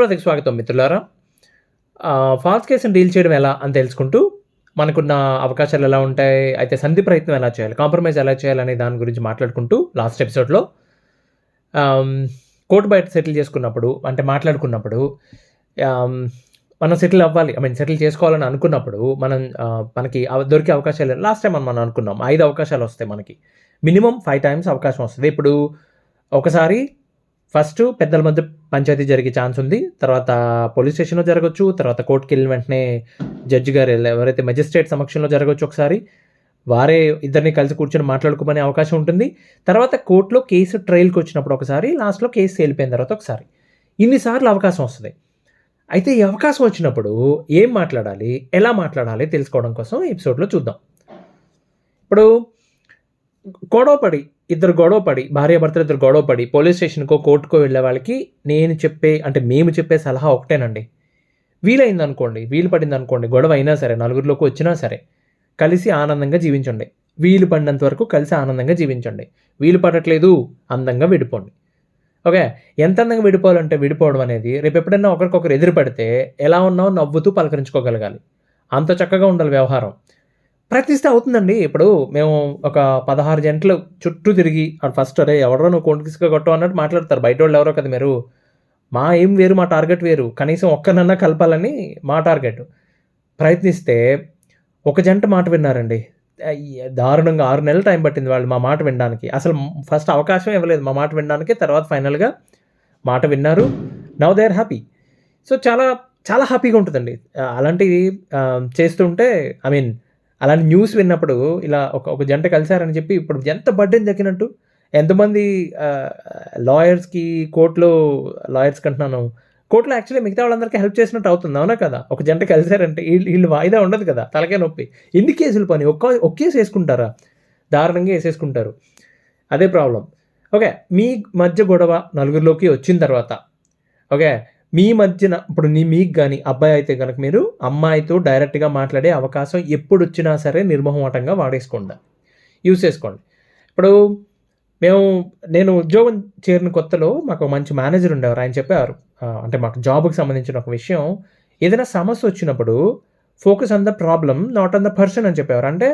తర్వాతకి స్వాగతం మిత్రులారా. ఫాల్స్ కేసుని డీల్ చేయడం ఎలా అని తెలుసుకుంటూ మనకున్న అవకాశాలు ఎలా ఉంటాయి అయితే సంధి ప్రయత్నం ఎలా చేయాలి కాంప్రమైజ్ ఎలా చేయాలనే దాని గురించి మాట్లాడుకుంటూ లాస్ట్ ఎపిసోడ్లో కోర్టు బయట సెటిల్ చేసుకున్నప్పుడు అంటే మాట్లాడుకున్నప్పుడు మనం సెటిల్ అవ్వాలి ఐ మీన్ సెటిల్ చేసుకోవాలని అనుకున్నప్పుడు మనం మనకి దొరికే అవకాశాలు లాస్ట్ టైం మనం అనుకున్నాం ఐదు అవకాశాలు వస్తాయి మనకి. మినిమం ఫైవ్ టైమ్స్ అవకాశం వస్తుంది. ఇప్పుడు ఒకసారి ఫస్ట్ పెద్దల మధ్య పంచాయతీ జరిగే ఛాన్స్ ఉంది. తర్వాత పోలీస్ స్టేషన్లో జరగచ్చు. తర్వాత కోర్టుకి వెళ్ళిన వెంటనే జడ్జి గారు ఎవరైతే మెజిస్ట్రేట్ సమక్షంలో జరగచ్చు ఒకసారి వారే ఇద్దరిని కలిసి కూర్చొని మాట్లాడుకోమనే అవకాశం ఉంటుంది. తర్వాత కోర్టులో కేసు ట్రయల్కి వచ్చినప్పుడు ఒకసారి లాస్ట్లో కేసు వెళ్ళిపోయిన తర్వాత ఒకసారి. ఇన్నిసార్లు అవకాశం వస్తుంది. అయితే ఈ అవకాశం వచ్చినప్పుడు ఏం మాట్లాడాలి ఎలా మాట్లాడాలి తెలుసుకోవడం కోసం ఎపిసోడ్లో చూద్దాం. ఇప్పుడు గొడవపడి ఇద్దరు గొడవపడి భార్యాభర్తలు ఇద్దరు గొడవపడి పోలీస్ స్టేషన్కో కోర్టుకో వెళ్ళే వాళ్ళకి నేను చెప్పే అంటే మేము చెప్పే సలహా ఒకటేనండి. వీలైంది అనుకోండి వీలు పడింది అనుకోండి గొడవ అయినా సరే నలుగురిలోకి వచ్చినా సరే కలిసి ఆనందంగా జీవించండి. వీలు పడినంత వరకు కలిసి ఆనందంగా జీవించండి. వీలు పడట్లేదు అందంగా విడిపోండి. ఓకే? ఎంత అందంగా విడిపోవాలంటే విడిపోవడం అనేది రేపు ఎప్పుడైనా ఒకరికొకరు ఎదురు పడితే ఎలా ఉన్నావు నవ్వుతూ పలకరించుకోగలగాలి. అంత చక్కగా ఉండాలి వ్యవహారం. ప్రయత్నిస్తే అవుతుందండి. ఇప్పుడు మేము ఒక పదహారు జంటలు చుట్టూ తిరిగి ఫస్ట్ అరే ఎవరో నువ్వు కొంటికిసుగా కొట్టవు అన్నట్టు మాట్లాడతారు. బయట వాళ్ళు ఎవరో కదా మీరు. మా ఏం వేరు మా టార్గెట్ వేరు. కనీసం ఒక్కనన్నా కలపాలని మా టార్గెట్. ప్రయత్నిస్తే ఒక జంట మాట విన్నారండి. దారుణంగా ఆరు నెలలు టైం పట్టింది వాళ్ళు మా మాట వినడానికి. అసలు ఫస్ట్ అవకాశం ఇవ్వలేదు మా మాట వినడానికి. తర్వాత ఫైనల్గా మాట విన్నారు. Now they are happy. So చాలా చాలా హ్యాపీగా ఉంటుందండి. అలాంటివి చేస్తుంటే ఐ మీన్ అలాంటి న్యూస్ విన్నప్పుడు ఇలా ఒక ఒక జంట కలిశారని చెప్పి ఇప్పుడు ఎంత బర్డెన్ దక్కినట్టు? ఎంతమంది లాయర్స్కి కోర్టులో లాయర్స్ కంటున్నాను? కోర్టులో యాక్చువల్లీ మిగతా వాళ్ళందరికీ హెల్ప్ చేసినట్టు అవుతుంది అవునా కదా? ఒక జంట కలిశారంటే వీళ్ళు వీళ్ళు వాయిదా ఉండదు కదా తలకే నొప్పి. ఎన్ని కేసులు పని? ఒక్క ఒక్క కేసు వేసుకుంటారా? దారుణంగా వేసేసుకుంటారు. అదే ప్రాబ్లం. ఓకే మీ మధ్య గొడవ నలుగురిలోకి వచ్చిన తర్వాత ఓకే మీ మధ్యన ఇప్పుడు నీ మీకు కానీ అబ్బాయి అయితే కనుక మీరు అమ్మాయితో డైరెక్ట్గా మాట్లాడే అవకాశం ఎప్పుడు వచ్చినా సరే నిర్మోహమాటంగా వాడేసుకోండి. యూస్ చేసుకోండి. ఇప్పుడు మేము నేను ఉద్యోగం చేరిన కొత్తలో మాకు మంచి మేనేజర్ ఉండేవారు. ఆయన చెప్పారు అంటే మాకు జాబ్కి సంబంధించిన ఒక విషయం. ఏదైనా సమస్య వచ్చినప్పుడు focus on the problem not on the person అని చెప్పేవారు. అంటే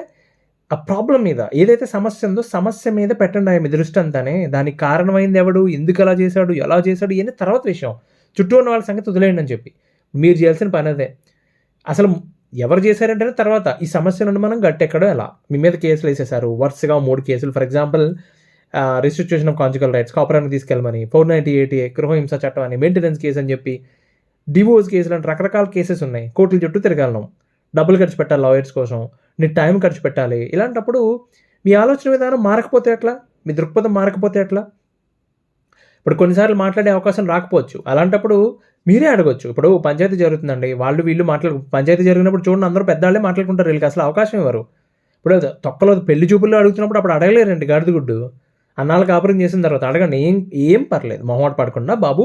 ఆ ప్రాబ్లం మీద ఏదైతే సమస్య ఉందో సమస్య మీద పెట్టండి ఆయన దృష్టి అంతానే. దానికి కారణమైంది ఎవడు? ఎందుకు అలా చేశాడు? ఎలా చేశాడు? ఇవన్నీ తర్వాత విషయం. చుట్టూ ఉన్న వాళ్ళ సంగతి వదిలేయండి అని చెప్పి. మీరు చేయాల్సిన పని అదే. అసలు ఎవరు చేశారంటే తర్వాత ఈ సమస్య నుండి మనం గట్టెక్కడం ఎలా? మీ మీద కేసులు వేసేసారు వరుసగా మూడు కేసులు. For example restriction of conjugal rights కాపరానికి తీసుకెళ్ళమని ఫోర్ నైంటీ ఎయిటీ గృహహింస చట్టం అని మెయింటెనెన్స్ కేసు అని చెప్పి డివోర్స్ కేసులు అంటే రకరకాల కేసెస్ ఉన్నాయి. కోర్టుల చుట్టూ తిరగలం డబ్బులు ఖర్చు పెట్టాలి లాయర్స్ కోసం. నీ టైం ఖర్చు పెట్టాలి. ఇలాంటప్పుడు మీ ఆలోచన విధానం మారకపోతే ఎట్లా? మీ దృక్పథం మారకపోతే ఎట్లా? ఇప్పుడు కొన్నిసార్లు మాట్లాడే అవకాశం రాకపోవచ్చు. అలాంటప్పుడు మీరే అడగొచ్చు. ఇప్పుడు పంచాయతీ జరుగుతుందండి. వాళ్ళు వీళ్ళు మాట్లాడు పంచాయతీ జరిగినప్పుడు చూడండి అందరూ పెద్దవాళ్ళే మాట్లాడుకుంటారు వీళ్ళకి అసలు అవకాశం ఇవ్వరు ఇప్పుడు తొక్కలో పెళ్ళి చూపుల్లో అడుగుతున్నప్పుడు అప్పుడు అడగలేరండి గడిదిగుడ్డు. అన్నాళ్ళు కాపురం చేసిన తర్వాత అడగండి. ఏం ఏం పర్లేదు. మొహమాట పడకుండా బాబు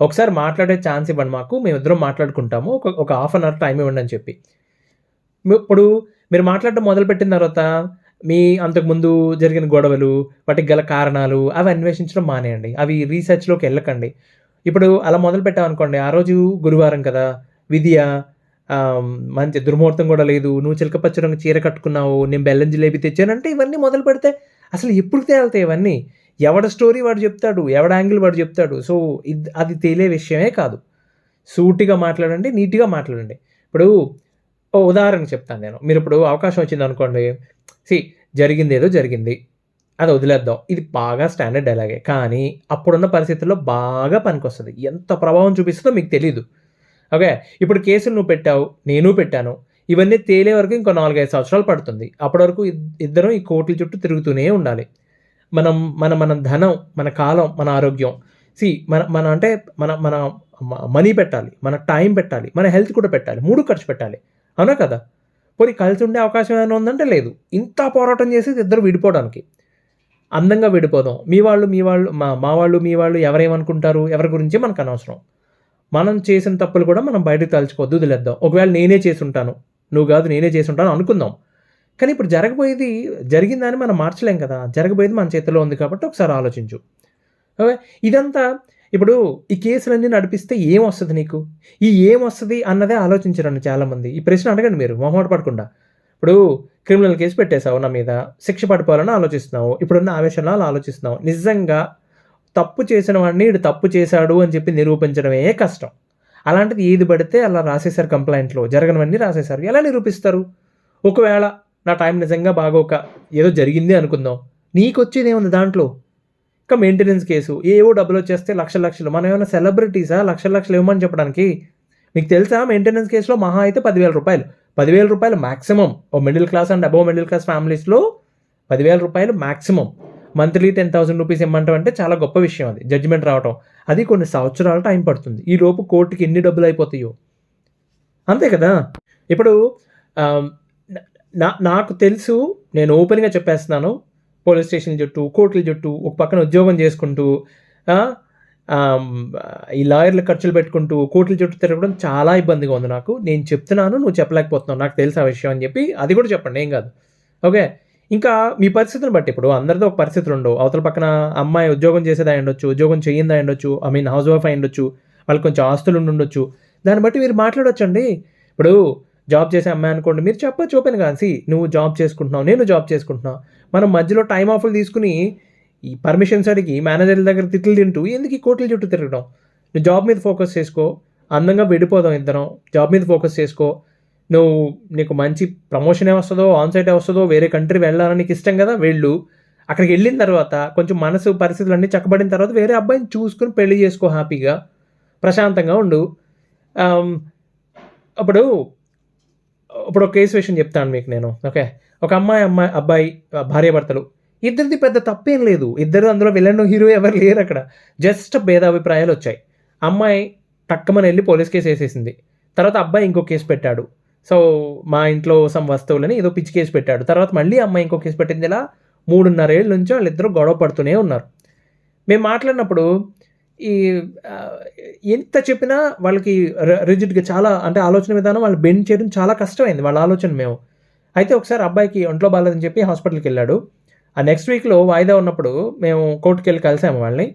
ఒకసారి మాట్లాడే ఛాన్స్ ఇవ్వండి మాకు. మేమిద్దరం మాట్లాడుకుంటాము. ఒక ఒక హాఫ్ అన్ అవర్ టైం ఇవ్వండి అని చెప్పి. ఇప్పుడు మీరు మాట్లాడడం మొదలుపెట్టిన తర్వాత మీ అంతకుముందు జరిగిన గొడవలు వాటికి గల కారణాలు అవి అన్వేషించడం మానేయండి. అవి రీసెర్చ్లోకి వెళ్ళకండి. ఇప్పుడు అలా మొదలు పెట్టామనుకోండి ఆ రోజు గురువారం కదా విద్య మంచి దుర్ముహూర్తం కూడా లేదు నువ్వు చిలకపచ్చ రంగు చీర కట్టుకున్నావు నేను బెల్లం జిలేబీ తెచ్చానంటే ఇవన్నీ మొదలు పెడితే అసలు ఎప్పుడు తేలుతాయి ఇవన్నీ? ఎవడ స్టోరీ వాడు చెప్తాడు ఎవడ యాంగిల్ వాడు చెప్తాడు? సో ఇది అది తేలే విషయమే కాదు. సూటిగా మాట్లాడండి నీట్గా మాట్లాడండి. ఇప్పుడు ఓ ఉదాహరణ చెప్తాను నేను. మీరు ఇప్పుడు అవకాశం వచ్చింది అనుకోండి. సి జరిగింది ఏదో జరిగింది. అది వదిలేద్దాం. ఇది బాగా స్టాండర్డ్ డైలాగే కానీ అప్పుడున్న పరిస్థితుల్లో బాగా పనికొస్తుంది. ఎంత ప్రభావం చూపిస్తుందో మీకు తెలీదు. ఓకే? ఇప్పుడు కేసులు నువ్వు పెట్టావు నేను పెట్టాను. ఇవన్నీ తేలే వరకు ఇంకో నాలుగైదు సంవత్సరాలు పడుతుంది. అప్పటి వరకు ఇద్దరం ఈ కోట్ల చుట్టూ తిరుగుతూనే ఉండాలి. మనం మన మన ధనం మన కాలం మన ఆరోగ్యం. సి మన మన అంటే మన మన మనీ పెట్టాలి. మన టైం పెట్టాలి. మన హెల్త్ కూడా పెట్టాలి. మూడు ఖర్చు పెట్టాలి. అవునా కదా? పోనీ కలిసి ఉండే అవకాశం ఏమైనా ఉందంటే లేదు. ఇంత పోరాటం చేసి ఇద్దరు విడిపోవడానికి. అందంగా విడిపోదాం. మీ వాళ్ళు మీ వాళ్ళు మా మా వాళ్ళు మీ వాళ్ళు ఎవరేమనుకుంటారు? ఎవరి గురించి మనకు అనవసరం. మనం చేసిన తప్పులు కూడా మనం బయటకు తలుచుకోవద్దు వదిలేద్దాం. ఒకవేళ నేనే చేసి ఉంటాను నువ్వు కాదు నేనే చేసి ఉంటాను అనుకుందాం. కానీ ఇప్పుడు జరగబోయేది జరిగిందని మనం మార్చలేం కదా? జరగబోయేది మన చేతిలో ఉంది కాబట్టి ఒకసారి ఆలోచించు. ఓకే? ఇదంతా ఇప్పుడు ఈ కేసులన్నీ నడిపిస్తే ఏం వస్తుంది నీకు? ఈ ఏం వస్తుంది అన్నదే ఆలోచించరండి చాలామంది. ఈ ప్రశ్న అడగండి మీరు మొహమాట పడకుండా. ఇప్పుడు క్రిమినల్ కేసు పెట్టేశావు నా మీద. శిక్ష పడిపోవాలని ఆలోచిస్తున్నావు. ఇప్పుడున్న ఆవేశంలో అలా ఆలోచిస్తున్నావు. నిజంగా తప్పు చేసిన వాడిని ఈడు తప్పు చేశాడు అని చెప్పి నిరూపించడమే కష్టం. అలాంటిది ఏది పడితే అలా రాసేసారు కంప్లైంట్లో జరగనివన్నీ రాసేసారు. ఎలా నిరూపిస్తారు? ఒకవేళ నా టైం నిజంగా బాగోక ఏదో జరిగింది అనుకుందాం. నీకు వచ్చేది ఏముంది దాంట్లో? ఇంకా మెయింటెనెన్స్ కేసు. ఏవో డబ్బులు వచ్చేస్తే లక్ష లక్షలు. మనం ఏమైనా సెలబ్రిటీసా లక్ష లక్షలు ఇవ్వమని చెప్పడానికి? మీకు తెలుసా మెయింటెనెన్స్ కేస్‌లో మహా అయితే పదివేల రూపాయలు పదివేల రూపాయలు maximum oh middle class and above middle class ఫ్యామిలీస్‌లో పదివేల రూపాయలు మ్యాక్సిమం మంత్లీ రూ. 10,000 ఇమ్మంటం అంటే చాలా గొప్ప విషయం అది. జడ్జిమెంట్ రావటం. అది కొన్ని సంవత్సరాలు టైం పడుతుంది. ఈ లోపు కోర్టుకి ఎన్ని డబ్బులు అయిపోతాయో అంతే కదా! ఇప్పుడు నా నాకు తెలుసు నేను ఓపెన్‌గా చెప్పేస్తున్నాను. పోలీస్ స్టేషన్ జుట్టు కోర్టుల జుట్టు ఒక పక్కన ఉద్యోగం చేసుకుంటూ ఈ లాయర్‌ల ఖర్చులు పెట్టుకుంటూ, కోర్టుల చుట్టూ తిరగడం చాలా ఇబ్బందిగా ఉంది నాకు. నేను చెప్తున్నాను. నువ్వు చెప్పలేకపోతున్నావు. నాకు తెలుసు ఆ విషయం అని చెప్పి అది కూడా చెప్పండి ఏం కాదు. ఓకే. ఇంకా మీ పరిస్థితిని బట్టి ఇప్పుడు అందరితో ఒక పరిస్థితులు ఉండవు. అవతల పక్కన అమ్మాయి ఉద్యోగం చేసేది ఉండొచ్చు ఉద్యోగం చెయ్యంది ఉండొచ్చు ఐ మీన్ హౌస్ వైఫ్ అయ్యుండొచ్చు. వాళ్ళకి కొంచెం ఆస్తులు ఉండుండొచ్చు. దాన్ని బట్టి మీరు మాట్లాడొచ్చండి. ఇప్పుడు జాబ్ చేసే అమ్మాయి అనుకోండి మీరు చెప్పచ్చు ఓపెన్ సీ నువ్వు జాబ్ చేసుకుంటున్నావు. నేను జాబ్ చేసుకుంటున్నావు మనం మధ్యలో టైం ఆఫ్‌లు తీసుకొని ఈ పర్మిషన్స్ అడిగి మేనేజర్ల దగ్గర తిట్లు తింటూ ఎందుకు ఈ కోర్టుల చుట్టూ తిరగడం? నువ్వు జాబ్ మీద ఫోకస్ చేసుకో. అందంగా విడిపోదాం ఇద్దరం. జాబ్ మీద ఫోకస్ చేసుకో. నువ్వు నీకు మంచి ప్రమోషనే వస్తుందో ఆన్సైట్ వస్తుందో వేరే కంట్రీ వెళ్ళాలని నీకు ఇష్టం కదా! వెళ్ళు. అక్కడికి వెళ్ళిన తర్వాత కొంచెం మనసు పరిస్థితులన్నీ చక్కబడిన తర్వాత వేరే అబ్బాయిని చూసుకొని పెళ్ళి చేసుకో హ్యాపీగా. ప్రశాంతంగా ఉండు. అప్పుడు ఇప్పుడు ఒక కేసు విషయం చెప్తాను మీకు నేను. ఓకే. ఒక అమ్మాయి, అమ్మాయి అబ్బాయి భార్యాభర్తలు. ఇద్దరిది పెద్ద తప్పేం లేదు. ఇద్దరు అందులో విలన్, హీరో ఎవరు లేరు అక్కడ జస్ట్ భేదాభిప్రాయాలు వచ్చాయి అమ్మాయి టక్కమని వెళ్ళి పోలీస్ కేసు వేసేసింది తర్వాత అబ్బాయి ఇంకో కేసు పెట్టాడు. సో, మా ఇంట్లో సమ్ వస్తువులని ఏదో పిచ్చి కేసు పెట్టాడు. తర్వాత మళ్ళీ అమ్మాయి ఇంకో కేసు పెట్టింది. ఇలా మూడున్నర ఏళ్ళ నుంచి వాళ్ళిద్దరూ గొడవ పడుతూనే ఉన్నారు. మేము మాట్లాడినప్పుడు ఈ ఎంత చెప్పినా వాళ్ళకి రిజిడ్‌గా చాలా అంటే ఆలోచన విధానం వాళ్ళు బెండ్ చేయడం చాలా కష్టమైంది వాళ్ళ ఆలోచన మేము. అయితే ఒకసారి అబ్బాయికి ఒంట్లో బాలేదని చెప్పి హాస్పిటల్కి వెళ్ళాడు ఆ నెక్స్ట్ వీక్‌లో వాయిదా ఉన్నప్పుడు మేము కోర్టుకి వెళ్ళి కలిసాము వాళ్ళని.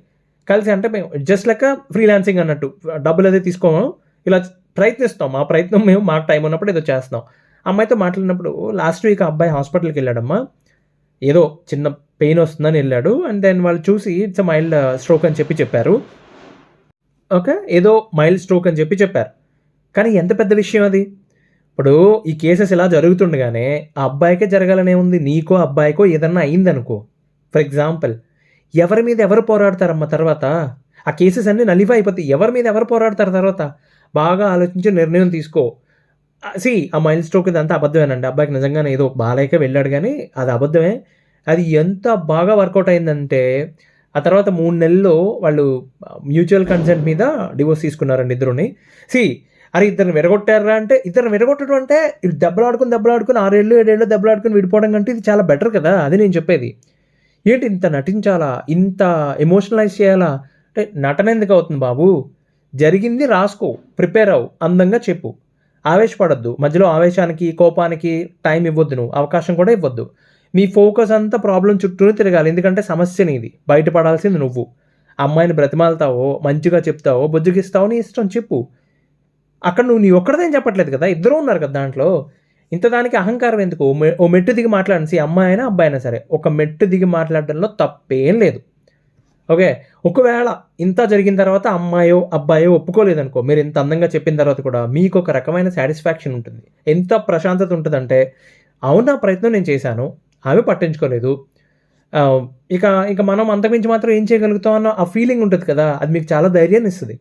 కలిసి అంటే మేము జస్ట్ లెక్క ఫ్రీలాన్సింగ్ అన్నట్టు. డబ్బులు అదే తీసుకోము. ఇలా ప్రయత్నిస్తాం. మా ప్రయత్నం మేము మాకు టైం ఉన్నప్పుడు ఏదో చేస్తాం అమ్మాయితో మాట్లాడినప్పుడు లాస్ట్ వీక్ ఆ అబ్బాయి హాస్పిటల్‌కెళ్ళాడమ్మా. ఏదో చిన్న పెయిన్ వస్తుందని వెళ్ళాడు అండ్ దెన్ వాళ్ళు చూసి ఇట్స్ అ మైల్డ్ స్ట్రోక్ అని చెప్పి చెప్పారు. ఓకే. ఏదో మైల్డ్ స్ట్రోక్ అని చెప్పి చెప్పారు. కానీ ఎంత పెద్ద విషయం అది. ఇప్పుడు ఈ కేసెస్ ఇలా జరుగుతుండగానే ఆ అబ్బాయికే జరగాలనే ఉంది నీకో, అబ్బాయికో ఏదన్నా అయిందనుకో. ఫర్ ఎగ్జాంపుల్ ఎవరి మీద ఎవరు పోరాడతారమ్మ తర్వాత? ఆ కేసెస్ అన్నీ నలిఫై అయిపోతాయి. ఎవరి మీద ఎవరు పోరాడతారు తర్వాత? బాగా ఆలోచించి నిర్ణయం తీసుకో. సి ఆ మైల్ స్ట్రోక్ ఇదంతా అబద్ధమేనండి. అబ్బాయికి నిజంగానే ఏదో బాలేక వెళ్ళాడు కానీ అది అబద్ధమే. అది ఎంత బాగా వర్కౌట్ అయిందంటే ఆ తర్వాత మూడు నెలల్లో వాళ్ళు మ్యూచువల్ కన్సెంట్ మీద డివోర్స్ తీసుకున్నారండి ఇద్దరుని. సి అరే ఇద్దరిని విరగొట్టారా అంటే ఇద్దరిని విరగొట్టడం అంటే దెబ్బలాడుకుని దెబ్బలాడుకుని దెబ్బలాడుకొని 6 ఏళ్ళు, 7 ఏళ్ళు విడిపోవడం కంటే ఇది చాలా బెటర్ కదా! అది నేను చెప్పేది. ఏంటి ఇంత నటించాలా? ఇంత ఎమోషనలైజ్ చేయాలా? అంటే నటన ఎందుకు అవుతుంది బాబు? జరిగింది రాసుకో. ప్రిపేర్ అవ్వు. అందంగా చెప్పు. ఆవేశపడద్దు మధ్యలో ఆవేశానికి, కోపానికి టైం ఇవ్వద్దు నువ్వు. అవకాశం కూడా ఇవ్వద్దు మీ ఫోకస్ అంతా ప్రాబ్లం చుట్టూనే తిరగాలి. ఎందుకంటే సమస్య నీది. బయటపడాల్సింది నువ్వు. అమ్మాయిని బ్రతిమాలతావో మంచిగా చెప్తావో, బుజ్జగిస్తావో నీ ఇష్టం చెప్పు. అక్కడ నువ్వు నీ ఒక్కడదేం చెప్పట్లేదు కదా! ఇద్దరు ఉన్నారు కదా దాంట్లో. ఇంత దానికి అహంకారం ఎందుకు? ఓ మెట్టు దిగి మాట్లాడండి. సీ అబ్బాయి అయినా సరే. ఒక మెట్టు దిగి మాట్లాడడంలో తప్పేం లేదు. ఓకే. ఒకవేళ ఇంత జరిగిన తర్వాత అమ్మాయో, అబ్బాయో ఒప్పుకోలేదనుకో, మీరు ఇంత అందంగా చెప్పిన తర్వాత కూడా మీకు ఒక రకమైన సాటిస్ఫాక్షన్ ఉంటుంది. ఎంత ప్రశాంతత ఉంటుందంటే అవునా ప్రయత్నం నేను చేశాను. ఆమె పట్టించుకోలేదు. ఇక ఇక మనం అంతకుమించి మాత్రం ఏం చేయగలుగుతాం అన్న ఆ ఫీలింగ్ ఉంటుంది కదా! అది మీకు చాలా ధైర్యాన్ని ఇస్తుంది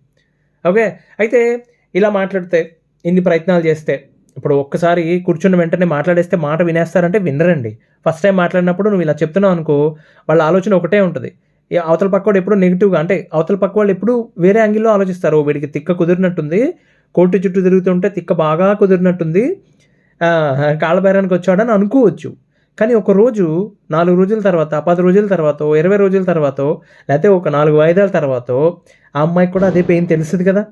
ఓకే. అయితే ఇలా మాట్లాడితే, ఇన్ని ప్రయత్నాలు చేస్తే, ఇప్పుడు ఒక్కసారి కూర్చున్న వెంటనే మాట్లాడేస్తే మాట వినేస్తారంటే వినరండి. ఫస్ట్ టైం మాట్లాడినప్పుడు నువ్వు ఇలా చెప్తున్నావు అనుకో వాళ్ళ ఆలోచన ఒకటే ఉంటుంది ఈ అవతల పక్కవాడు ఎప్పుడు నెగిటివ్గా అంటే అవతల పక్క వాళ్ళు ఎప్పుడు వేరే యాంగిల్‌లో ఆలోచిస్తారు. వీడికి తిక్క కుదిరినట్టుంది. కోర్టు చుట్టూ తిరుగుతుంటే తిక్క బాగా కుదిరినట్టుంది. ఆహ్, కాళ్ళ వచ్చాడని అనుకోవచ్చు. కానీ ఒకరోజు నాలుగు రోజుల తర్వాత, పది రోజుల తర్వాత ఇరవై రోజుల తర్వాత లేకపోతే ఒక నాలుగు వాయిదాల తర్వాత ఆ అమ్మాయికి కూడా అదే పెయిన్ తెలుస్తుంది కదా!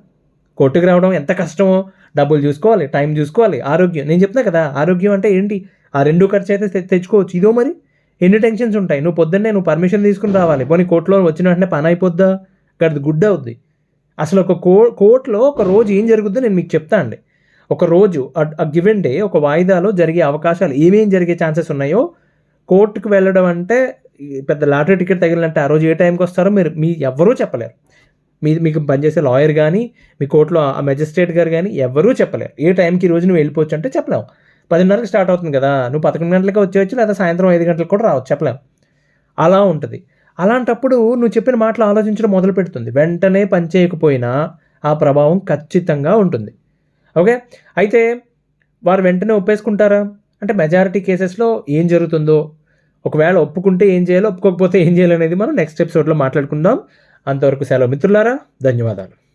కోర్టుకి రావడం ఎంత కష్టమో, డబ్బులు చూసుకోవాలి, టైం చూసుకోవాలి, ఆరోగ్యం నేను చెప్తున్నా కదా! ఆరోగ్యం అంటే ఏంటి? ఆ రెండు ఖర్చు అయితే తెచ్చుకోవచ్చు. ఇదో మరి ఎన్ని టెన్షన్స్ ఉంటాయి. నువ్వు పొద్దున్నే నువ్వు పర్మిషన్ తీసుకుని రావాలి. పోనీ కోర్టులో వచ్చిన వెంటనే పని అయిపోద్దా? గది గుడ్ అవుద్ది అసలు ఒక కో కోర్టులో ఒక రోజు ఏం జరుగుద్దో నేను మీకు చెప్తా అండి ఒక రోజు ఆ గివెన్ డే ఒక వాయిదాలో జరిగే అవకాశాలు ఏమేం జరిగే ఛాన్సెస్ ఉన్నాయో కోర్టుకు వెళ్ళడం అంటే పెద్ద లాటరీ టికెట్ తగిలినట్టు ఆ రోజు ఏ టైంకి వస్తారో మీరు మీ ఎవ్వరూ చెప్పలేరు. మీ మీకు పనిచేసే లాయర్ కానీ మీ కోర్టులో ఆ మెజిస్ట్రేట్ గారు కానీ ఎవరూ చెప్పలేరు. ఏ టైంకి ఈ రోజు నువ్వు వెళ్ళిపోవచ్చు అంటే చెప్పలేము పదిన్నరకి స్టార్ట్ అవుతుంది కదా నువ్వు పదకొండు గంటలకి వచ్చేయచ్చు లేదా సాయంత్రం ఐదు గంటలకు కూడా రావచ్చు చెప్పలేము అలా ఉంటుంది. అలాంటప్పుడు నువ్వు చెప్పిన మాటలు ఆలోచించడం మొదలు పెడుతుంది వెంటనే పని చేయకపోయినా ఆ ప్రభావం ఖచ్చితంగా ఉంటుంది. ఓకే? అయితే వారు వెంటనే ఒప్పేసుకుంటారా? అంటే మెజారిటీ కేసెస్లో ఏం జరుగుతుందో ఒకవేళ ఒప్పుకుంటే ఏం చేయాలో ఒప్పుకోకపోతే ఏం చేయాలనేది మనం నెక్స్ట్ ఎపిసోడ్లో మాట్లాడుకుందాం. అంతవరకు సెలవు మిత్రులారా ధన్యవాదాలు.